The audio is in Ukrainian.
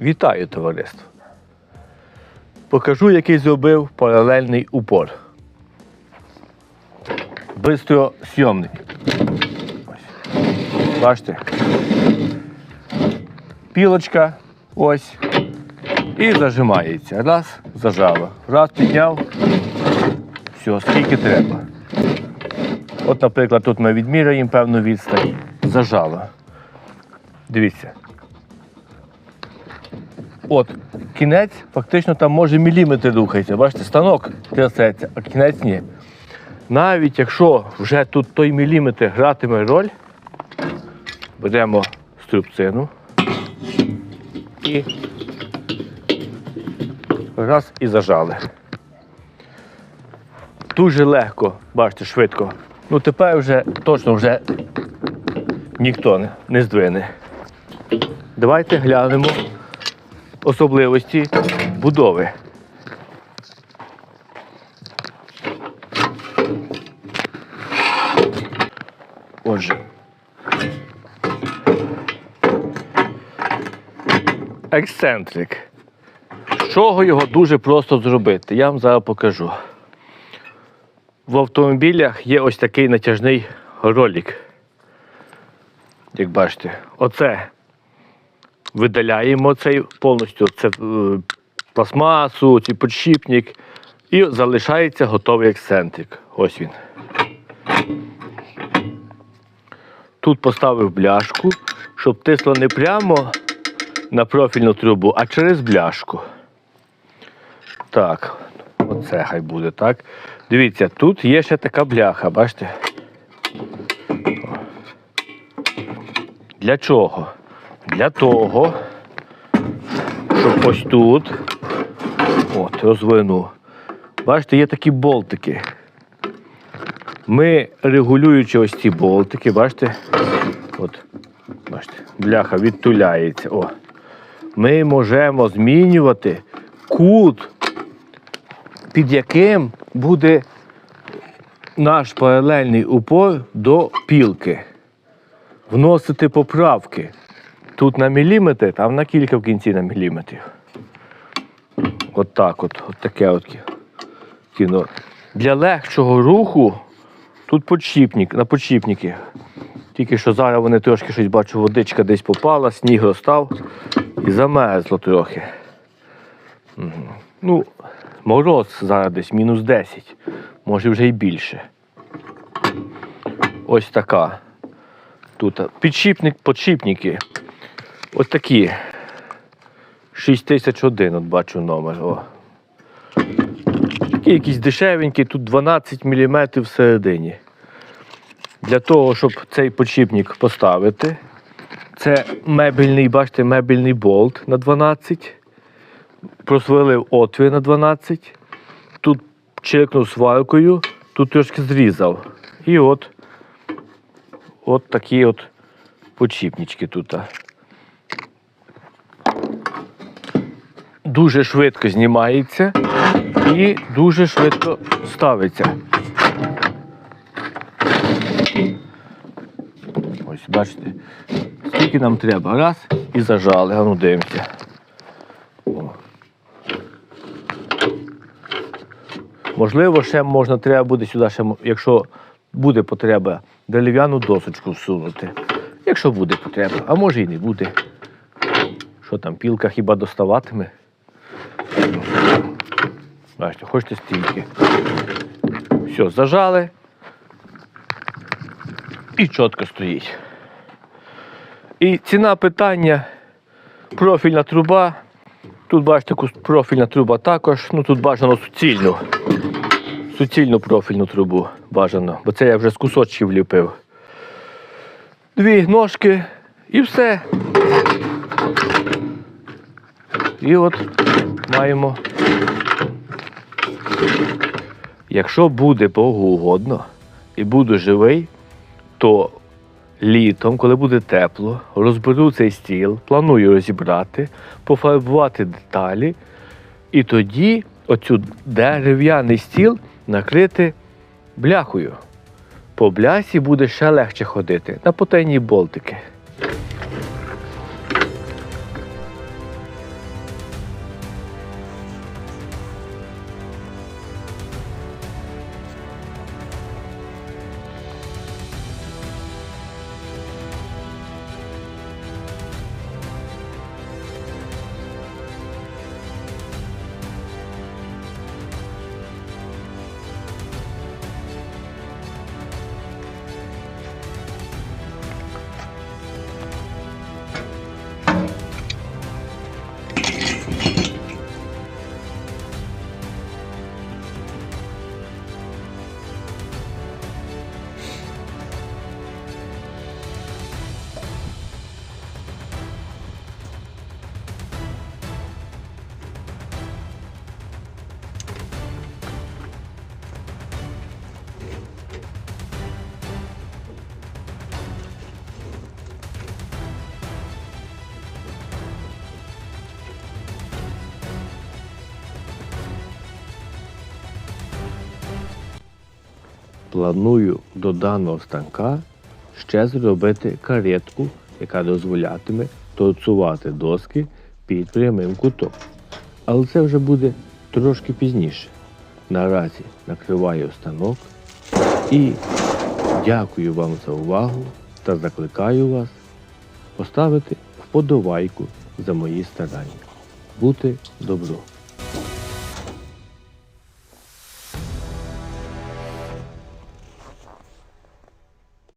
Вітаю, товариство! Покажу, який зробив паралельний упор. Бистро зйомник. Бачите? Пілочка ось. І зажимається. Раз, зажало. Раз підняв. Все, скільки треба. От, наприклад, тут ми відміряємо певну відстань. Зажало. Дивіться. От, кінець фактично там може міліметр рухається. Бачите, станок трясеться, а кінець ні. Навіть якщо вже тут той міліметр гратиме роль, беремо струбцину і раз і зажали. Дуже легко, бачите, швидко. Ну тепер вже точно вже ніхто не, не здвине. Давайте глянемо особливості будови. Отже. Ексцентрик. З чого його дуже просто зробити? Я вам зараз покажу. В автомобілях є ось такий натяжний ролик. Як бачите, оце видаляємо цей повністю це, е, пластмасу, цей подшипник, і залишається готовий ексцентрик. Ось він. Тут поставив бляшку, щоб тисло не прямо на профільну трубу, а через бляшку. Так, оце хай буде, так. Дивіться, тут є ще така бляха, бачите? Для чого? Для того, щоб ось тут, от, розвину. Бачите, є такі болтики. Ми регулюючи ось ці болтики, бачите, от, бачите, бляха відтуляється. О. Ми можемо змінювати кут, під яким буде наш паралельний упор до пілки. Вносити поправки. Тут на міліметр, там на кілька в кінці на міліметрів. От так от, от таке от кіно. Для легшого руху тут подшипник, на подшипники. Тільки що зараз вони трошки щось бачу, водичка десь попала, сніг розстав і замерзло трохи. Ну, мороз зараз десь мінус 10, може вже й більше. Ось така. Тут підшипник, подшипники. Ось такі. 6001, от бачу номер. О. Такі якісь дешевенькі, тут 12 мм всередині. Для того, щоб цей подшипник поставити, це мебельний, бачите, мебельний болт на 12. Просверлив отвір на 12. Тут чиркнув сваркою, тут трошки зрізав. І от, от такі от подшипнички тут. Дуже швидко знімається і дуже швидко ставиться. Ось, бачите, скільки нам треба. Раз і зажали, а ну дивимося. Можливо, ще можна, треба буде сюди, ще, якщо буде потреба, дерев'яну досочку всунути. Якщо буде потреба, а може і не буде. Що там, пілка хіба доставатиме? Бачите, хочете стільки. Все, зажали. І чітко стоїть. І ціна питання профільна труба. Тут бачите, профільна труба також. Ну тут бажано суцільну. Суцільну профільну трубу бажано, бо це я вже з кусочків ліпив. Дві ножки і все. І от маємо. Якщо буде Богу угодно і буду живий, то літом, коли буде тепло, розберу цей стіл, планую розібрати, пофарбувати деталі, і тоді оцю дерев'яний стіл накрити бляхою. По блясі буде ще легше ходити на потайні болтики. Планую до даного станка ще зробити каретку, яка дозволятиме торцувати доски під прямим кутом. Але це вже буде трошки пізніше. Наразі накриваю станок і дякую вам за увагу та закликаю вас поставити вподобайку за мої старання. Бути добро.